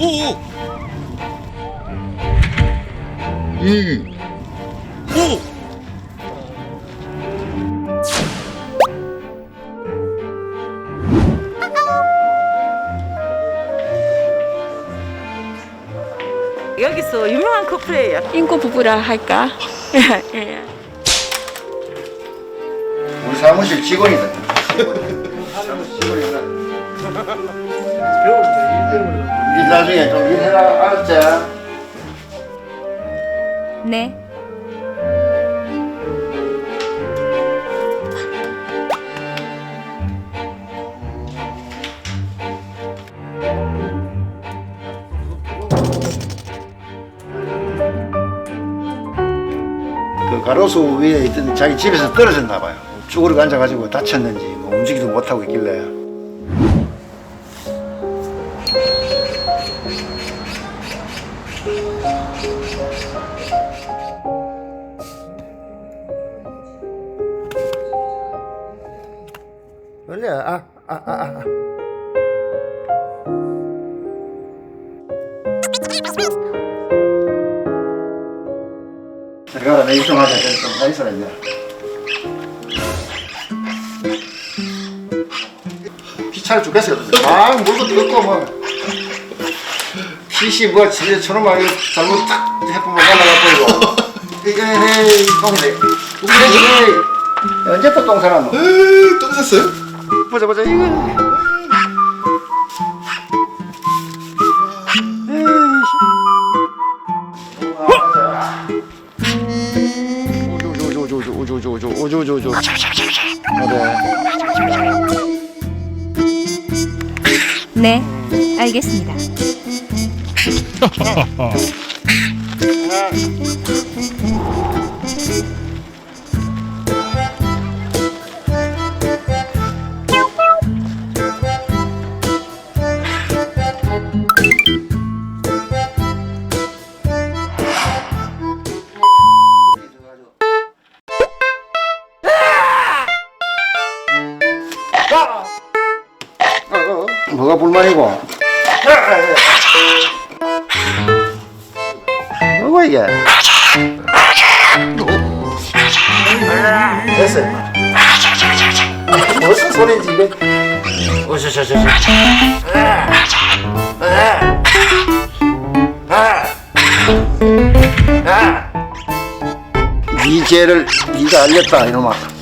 오! 음. 오! 여기서 유명한 커플이에요. 인구 부부라 할까? 예, 예. 예. 우리 사무실 직원이다. 사무실 직원이다. 나중에 좀 일해라 알았지? 네. 그 가로수 위에 있던 자기 집에서 떨어졌나 봐요. 쭈그리고 앉아가지고 다쳤는지 뭐 움직이도 못하고 있길래 원래 아아아 아, 아, 아. 내가 내 이상하게 좀다 있어야 돼. 귀찮아 죽겠어요. 막 물고 뜯고 막. 시시 뭐 집에 저놈하고 잘못 탁 해보면 뭐 날라가 버리고. 이게 똥이네. 근데 지금 언제 또 똥 사나 너똥 샀어요? 보자 보자. 이거. 오조조조 네 알겠습니다. 어, 어, 어. 뭐가 불만이고? 거야? 됐어. 무슨 소리인지 이게? 오셔셔셔셔. 이 죄를 네가 알렸다 이놈아.